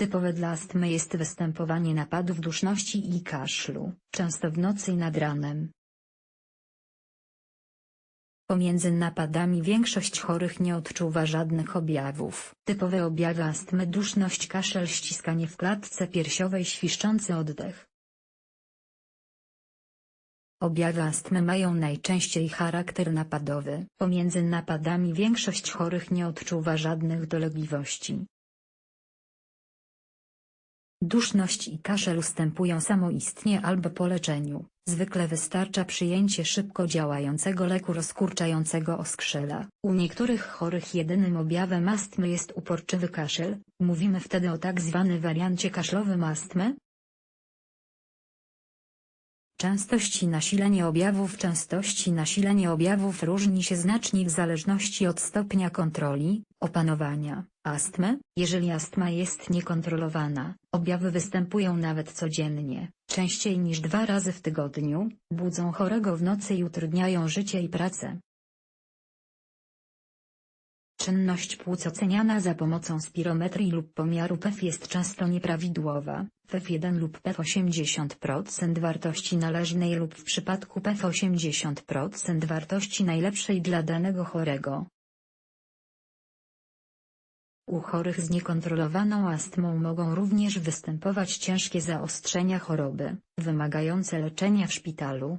Typowe dla astmy jest występowanie napadów duszności i kaszlu, często w nocy i nad ranem. Pomiędzy napadami większość chorych nie odczuwa żadnych objawów. Typowe objawy astmy duszność kaszel ściskanie w klatce piersiowej świszczący oddech. Objawy astmy mają najczęściej charakter napadowy. Pomiędzy napadami większość chorych nie odczuwa żadnych dolegliwości. Duszność i kaszel ustępują samoistnie albo po leczeniu. Zwykle wystarcza przyjęcie szybko działającego leku rozkurczającego oskrzela. U niektórych chorych jedynym objawem astmy jest uporczywy kaszel, mówimy wtedy o tak zwany wariancie kaszlowym astmy, Częstość i nasilenie objawów Częstość i nasilenie objawów różni się znacznie w zależności od stopnia kontroli, opanowania, astmy. Jeżeli astma jest niekontrolowana, objawy występują nawet codziennie, częściej niż dwa razy w tygodniu, budzą chorego w nocy i utrudniają życie i pracę. Czynność płuc oceniana za pomocą spirometrii lub pomiaru PEF jest często nieprawidłowa, PEF1 lub PEF 80% wartości należnej lub w przypadku PEF 80% wartości najlepszej dla danego chorego. U chorych z niekontrolowaną astmą mogą również występować ciężkie zaostrzenia choroby, wymagające leczenia w szpitalu,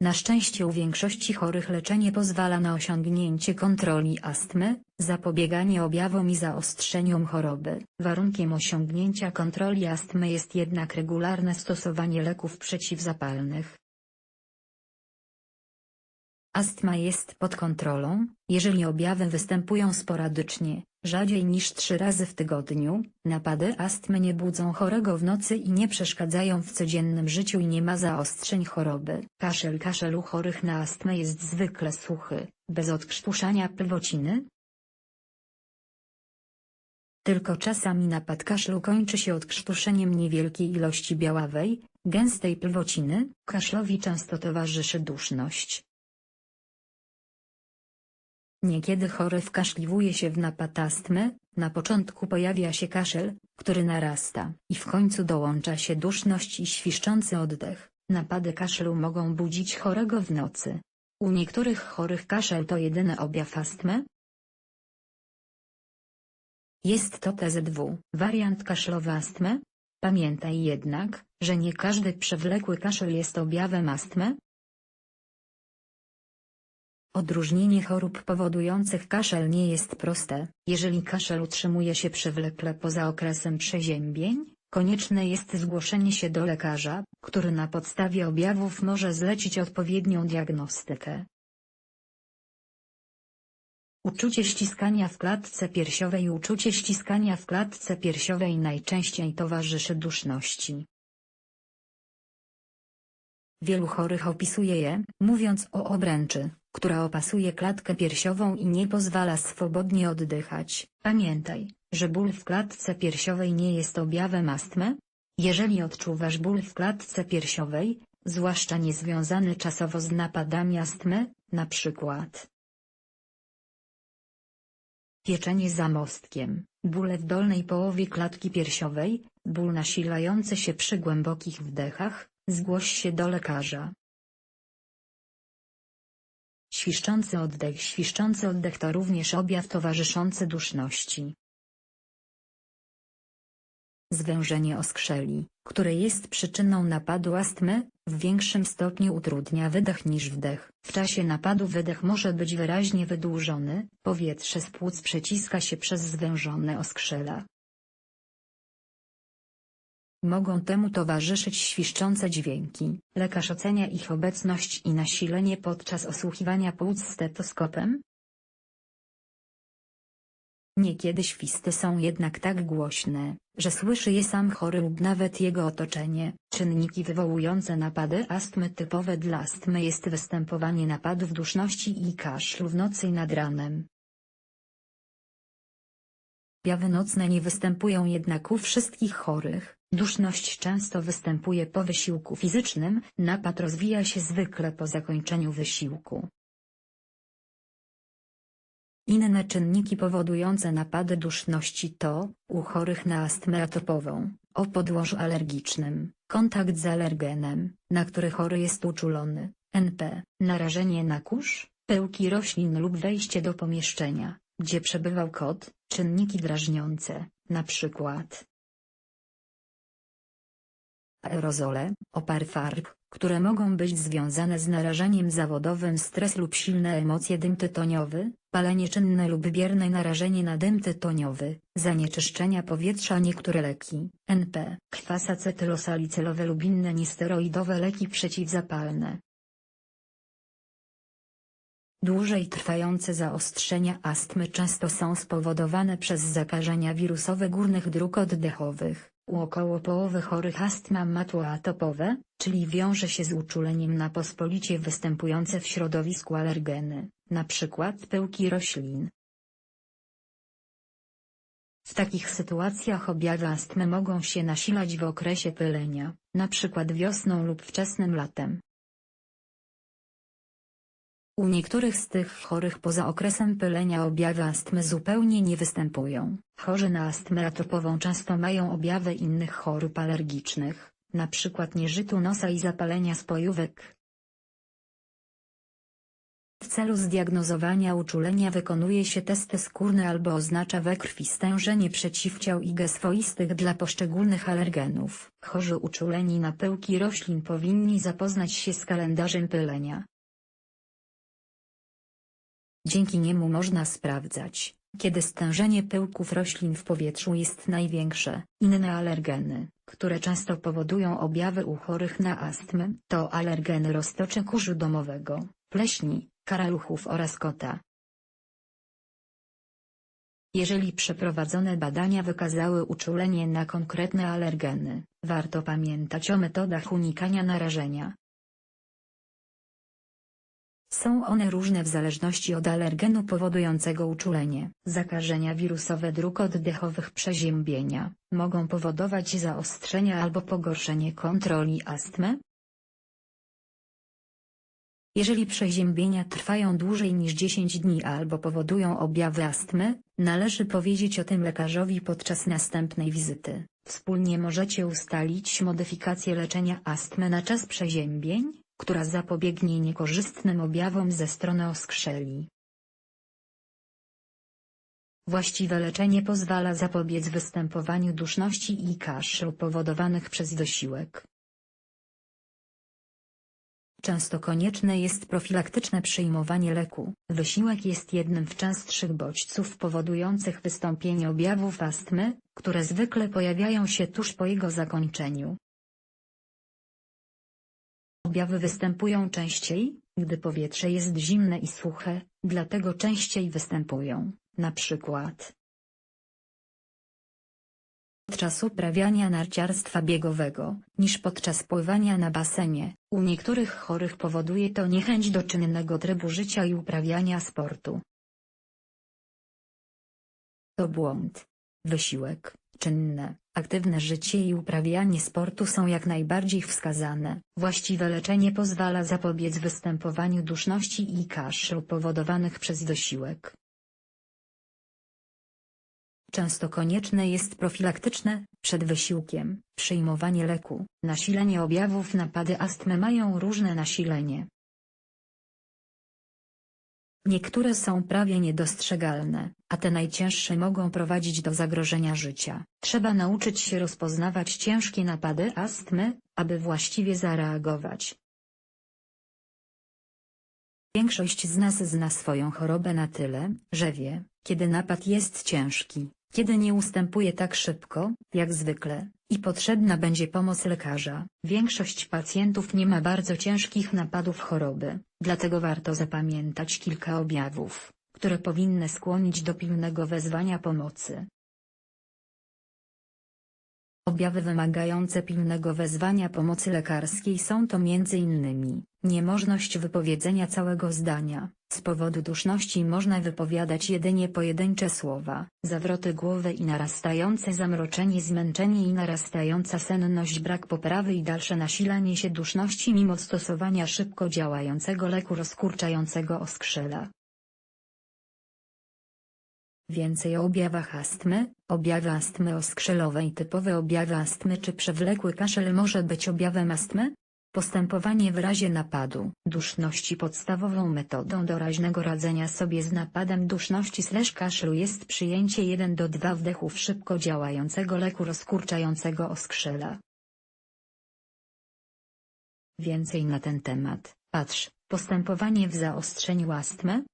na szczęście u większości chorych leczenie pozwala na osiągnięcie kontroli astmy, zapobieganie objawom i zaostrzeniom choroby. Warunkiem osiągnięcia kontroli astmy jest jednak regularne stosowanie leków przeciwzapalnych. Astma jest pod kontrolą, jeżeli objawy występują sporadycznie, rzadziej niż trzy razy w tygodniu, napady astmy nie budzą chorego w nocy i nie przeszkadzają w codziennym życiu i nie ma zaostrzeń choroby. Kaszel Kaszel u chorych na astmę jest zwykle suchy, bez odkrztuszania plwociny, tylko czasami napad kaszlu kończy się odkrztuszeniem niewielkiej ilości białawej, gęstej plwociny. Kaszlowi często towarzyszy duszność, Niekiedy chory wkaszliwuje się w napad na początku pojawia się kaszel, który narasta, i w końcu dołącza się duszność i świszczący oddech. Napady kaszlu mogą budzić chorego w nocy. U niektórych chorych kaszel to jedyny objaw astmy. Jest to TZW, wariant kaszlowy astmy. Pamiętaj jednak, że nie każdy przewlekły kaszel jest objawem astmy, Odróżnienie chorób powodujących kaszel nie jest proste. Jeżeli kaszel utrzymuje się przewlekle poza okresem przeziębień, konieczne jest zgłoszenie się do lekarza, który na podstawie objawów może zlecić odpowiednią diagnostykę. Uczucie ściskania w klatce piersiowej Uczucie ściskania w klatce piersiowej najczęściej towarzyszy duszności. Wielu chorych opisuje je, mówiąc o obręczy która opasuje klatkę piersiową i nie pozwala swobodnie oddychać. Pamiętaj, że ból w klatce piersiowej nie jest objawem astmy. Jeżeli odczuwasz ból w klatce piersiowej, zwłaszcza niezwiązany czasowo z napadami astmy, na przykład pieczenie za mostkiem, bóle w dolnej połowie klatki piersiowej, ból nasilający się przy głębokich wdechach, zgłoś się do lekarza. Świszczący oddech Świszczący oddech to również objaw towarzyszący duszności. Zwężenie oskrzeli, które jest przyczyną napadu astmy, w większym stopniu utrudnia wydech niż wdech. W czasie napadu wydech może być wyraźnie wydłużony, powietrze z płuc przeciska się przez zwężone oskrzela. Mogą temu towarzyszyć świszczące dźwięki. Lekarz ocenia ich obecność i nasilenie podczas osłuchiwania płuc stetoskopem. Niekiedy świsty są jednak tak głośne, że słyszy je sam chory lub nawet jego otoczenie. Czynniki wywołujące napady astmy typowe dla astmy jest występowanie napadów duszności i kaszlu w nocy i nad ranem. Objawy nocne nie występują jednak u wszystkich chorych. Duszność często występuje po wysiłku fizycznym, napad rozwija się zwykle po zakończeniu wysiłku. Inne czynniki powodujące napady duszności to, u chorych na astmę atopową, o podłożu alergicznym, kontakt z alergenem, na który chory jest uczulony, NP, narażenie na kurz, pyłki roślin lub wejście do pomieszczenia, gdzie przebywał kot, czynniki drażniące, na przykład aerozole, opar farb, które mogą być związane z narażeniem zawodowym stres lub silne emocje dym tytoniowy, palenie czynne lub bierne narażenie na dym tytoniowy, zanieczyszczenia powietrza niektóre leki, NP, kwas acetylosalicylowy lub inne niesteroidowe leki przeciwzapalne. Dłużej trwające zaostrzenia astmy często są spowodowane przez zakażenia wirusowe górnych dróg oddechowych. U około połowy chorych astma ma atopowe, czyli wiąże się z uczuleniem na pospolicie występujące w środowisku alergeny, np. pyłki roślin. W takich sytuacjach objawy astmy mogą się nasilać w okresie pylenia, np. wiosną lub wczesnym latem. U niektórych z tych chorych poza okresem pylenia objawy astmy zupełnie nie występują. Chorzy na astmę atopową często mają objawy innych chorób alergicznych, np. nieżytu nosa i zapalenia spojówek. W celu zdiagnozowania uczulenia wykonuje się testy skórne albo oznacza we krwi stężenie przeciwciał IgE swoistych dla poszczególnych alergenów. Chorzy uczuleni na pyłki roślin powinni zapoznać się z kalendarzem pylenia. Dzięki niemu można sprawdzać, kiedy stężenie pyłków roślin w powietrzu jest największe. Inne alergeny, które często powodują objawy u chorych na astmę, to alergeny roztocze kurzu domowego, pleśni, karaluchów oraz kota. Jeżeli przeprowadzone badania wykazały uczulenie na konkretne alergeny, warto pamiętać o metodach unikania narażenia. Są one różne w zależności od alergenu powodującego uczulenie. Zakażenia wirusowe dróg oddechowych przeziębienia, mogą powodować zaostrzenia albo pogorszenie kontroli astmy. Jeżeli przeziębienia trwają dłużej niż 10 dni albo powodują objawy astmy, należy powiedzieć o tym lekarzowi podczas następnej wizyty. Wspólnie możecie ustalić modyfikację leczenia astmy na czas przeziębień, która zapobiegnie niekorzystnym objawom ze strony oskrzeli. Właściwe leczenie pozwala zapobiec występowaniu duszności i kaszlu powodowanych przez wysiłek. Często konieczne jest profilaktyczne przyjmowanie leku. Wysiłek jest jednym z częstszych bodźców powodujących wystąpienie objawów astmy, które zwykle pojawiają się tuż po jego zakończeniu. Objawy występują częściej, gdy powietrze jest zimne i suche, dlatego częściej występują, na przykład podczas uprawiania narciarstwa biegowego, niż podczas pływania na basenie. U niektórych chorych powoduje to niechęć do czynnego trybu życia i uprawiania sportu. To błąd. Wysiłek, czynne, aktywne życie i uprawianie sportu są jak najbardziej wskazane. Właściwe leczenie pozwala zapobiec występowaniu duszności i kaszlu powodowanych przez wysiłek. Często konieczne jest profilaktyczne, przed wysiłkiem, przyjmowanie leku. Nasilenie objawów napady astmy mają różne nasilenie. Niektóre są prawie niedostrzegalne, a te najcięższe mogą prowadzić do zagrożenia życia. Trzeba nauczyć się rozpoznawać ciężkie napady astmy, aby właściwie zareagować. Większość z nas zna swoją chorobę na tyle, że wie, kiedy napad jest ciężki, kiedy nie ustępuje tak szybko, jak zwykle, i potrzebna będzie pomoc lekarza. Większość pacjentów nie ma bardzo ciężkich napadów choroby, dlatego warto zapamiętać kilka objawów, które powinny skłonić do pilnego wezwania pomocy. Objawy wymagające pilnego wezwania pomocy lekarskiej są to m.in. niemożność wypowiedzenia całego zdania, z powodu duszności można wypowiadać jedynie pojedyncze słowa, zawroty głowy i narastające zamroczenie zmęczenie i narastająca senność brak poprawy i dalsze nasilanie się duszności mimo stosowania szybko działającego leku rozkurczającego oskrzela. Więcej o objawach astmy, objawy astmy oskrzelowej typowe objawy astmy czy przewlekły kaszel może być objawem astmy? Postępowanie w razie napadu duszności podstawową metodą doraźnego radzenia sobie z napadem duszności slash kaszlu jest przyjęcie 1 do 2 wdechów szybko działającego leku rozkurczającego oskrzela. Więcej na ten temat, patrz, postępowanie w zaostrzeniu astmy,